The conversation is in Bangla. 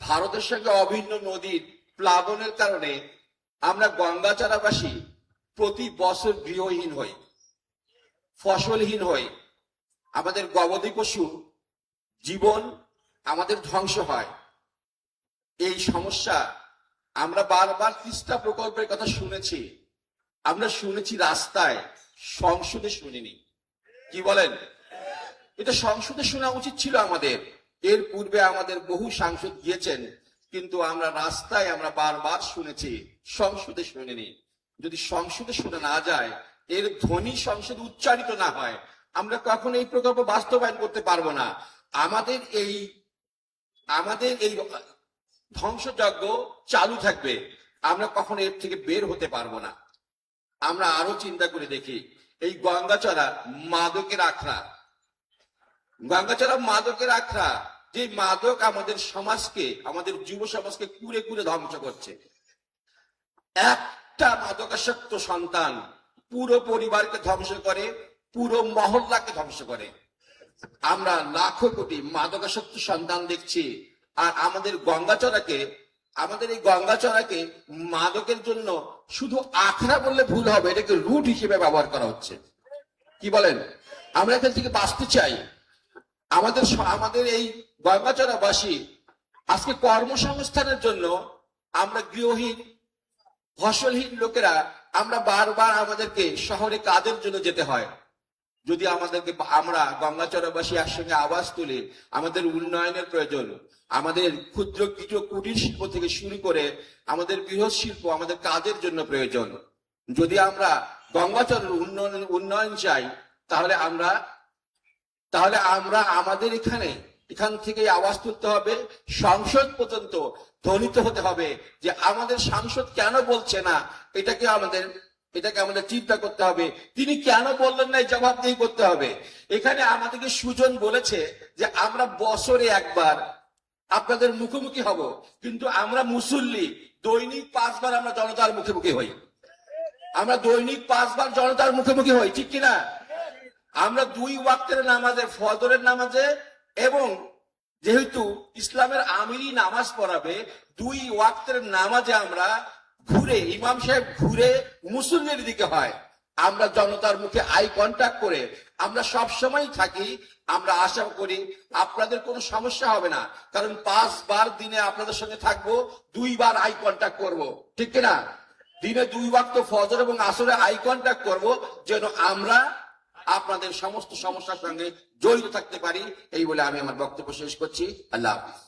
ভারতের সঙ্গে অভিন্ন নদীর প্লাবনের কারণে আমরা গঙ্গাচারাবাসী প্রতি বছর গৃহহীন হই, ফসলহীন হই। আমাদের গবাদি পশু জীবন আমাদের ধ্বংস হয়। এই সমস্যা আমরা বারবার তিস্তা প্রকল্পের কথা শুনেছি। আমরা শুনেছি রাস্তায় সংসদে শুনিনি। কি বলেন? এটা সংসদে শোনা উচিত ছিল আমাদের। এর পূর্বে আমাদের বহু সাংসদ গিয়েছেন, কিন্তু আমরা রাস্তায় আমরা বারবার শুনেছি, সংসদে শুনিনি। যদি সংসদে শুনে না যায়, এর ধ্বনি সংসদে উচ্চারিত না হয়, আমরা কখনো এই প্রকল্প বাস্তবায়ন করতে পারব না। আমাদের এই আমাদের এই ধ্বংসযজ্ঞ চালু থাকবে, আমরা কখনো এর থেকে বের হতে পারব না। আমরা আরও চিন্তা করে দেখি, এই গঙ্গাচড়া মাদকের আখড়া গঙ্গাচড়া মাদকের আখড়া, যে মাদক আমাদের সমাজকে, আমাদের যুব সমাজকে কুড়ে কুড়ে ধ্বংস করছে। একটা মাদকাসক্ত সন্তান পুরো পরিবারকে ধ্বংস করে, পুরো মহল্লাকে ধ্বংস করে। আমরা লাখো কোটি মাদকাসক্ত সন্তান দেখছি, আর আমাদের গঙ্গাচড়াকে আমাদের এই গঙ্গাচড়াকে মাদকের জন্য শুধু আখড়া বললে ভুল হবে, এটাকে রুট হিসেবে ব্যবহার করা হচ্ছে। কি বলেন? আমরা এখান থেকে বাঁচতে চাই। আমাদের আমাদের এই গঙ্গাচড়াবাসী আজকে কর্মসংস্থানের জন্য আমরা গৃহহীন, ফসলহীন লোকেরা আমরা বারবার আমাদেরকে শহরে কাজের জন্য যেতে হয়। যদি আমাদেরকে আমরা গঙ্গাচড়াবাসী একসঙ্গে আওয়াজ তুলি, আমাদের উন্নয়নের প্রয়োজন, আমাদের ক্ষুদ্র কিছু কুটির শিল্প থেকে শুরু করে আমাদের বৃহৎ শিল্প আমাদের কাজের জন্য প্রয়োজন। যদি আমরা গঙ্গাচরের উন্নয়ন উন্নয়ন চাই, তাহলে আমরা তাহলে আমরা আমাদের এখানে, এখান থেকে আওয়াজ তুলতে হবে, সংসদ পর্যন্ত ধ্বনিত হতে হবে যে আমাদের সাংসদ কেন বলছে না, এটাকে আমাদের এটাকে আমাদের চিন্তা করতে হবে। তিনি কেন বললেন না, এই জবাবদিহি করতে হবে। এখানে আমাদেরকে সুজন বলেছে যে আমরা বছরে একবার আপনাদের মুখোমুখি হব, কিন্তু আমরা মুসল্লি, দৈনিক পাঁচবার আমরা জনতার মুখোমুখি হই। আমরা দৈনিক পাঁচবার জনতার মুখোমুখি হই, ঠিক কিনা? আমরা দুই ওয়াক্তের নামাজে, ফজরের নামাজে এবং যেহেতু ইসলামের আমিরি নামাজ পড়াবে, দুই ওয়াক্তের নামাজে আমরা ঘুরে, ইমাম সাহেব ঘুরে মুসল্লির দিকে হয়। আমরা জনতার মুখে আই কন্ট্যাক্ট করে আমরা সব সময় থাকি, আমরা আশা করি আপনাদের কোনো সমস্যা হবে না। কারণ পাঁচবার দিনে আপনাদের সঙ্গে থাকব, দুইবার আই কন্ট্যাক্ট করব। ঠিক কিনা? দিনে দুই ওয়াক্ত ফজর এবং আসরে আই কন্ট্যাক্ট করব, যেন আমরা আপনাদের সমস্ত সমস্যার সঙ্গে জড়িত থাকতে পারি। এই বলে আমি আমার বক্তব্য শেষ করছি। আল্লাহ হাফিজ।